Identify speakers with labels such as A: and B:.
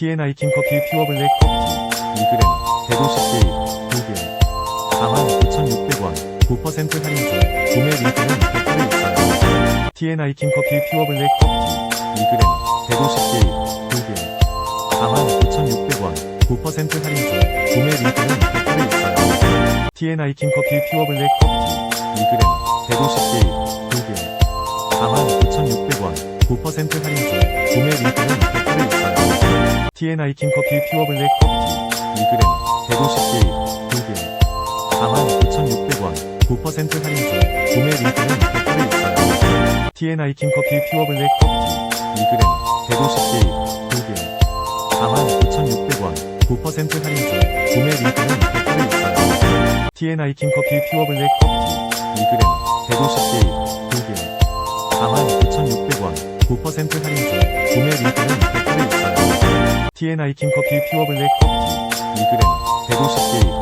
A: TNI 킹커피 퓨어블랙 커피 2g 150개 2개 49,600원 9% 할인 중 구매 링크는 댓글에 있어요. TNI 킹커피 퓨어블랙 커피 2g 150개 2개 49,600원 9% 할인 중 구매 링크는 댓글에 있어요. TNI 킹커피 퓨어블랙 커피 2g 150개 2개 49,600원 9% 할인 중 구매 링크는 댓글에 있어요. TNI 킹커피 퓨어블랙 커피 2g 150개 2개 49,600원 9% 할인 중 구매 링크는 댓글에 있어요. TNI 킹커피 퓨어블랙 커피 2g 150개 2개 49,600원 9% 할인 중 구매 링크는 댓글에 있어요. TNI 킹커피 퓨어블랙 커피 2g 150개 2개 49,600원 9% 할인 중 구매 링크는 댓글에 있어요. TNI 킹커피 퓨어블랙 커피 2g 150개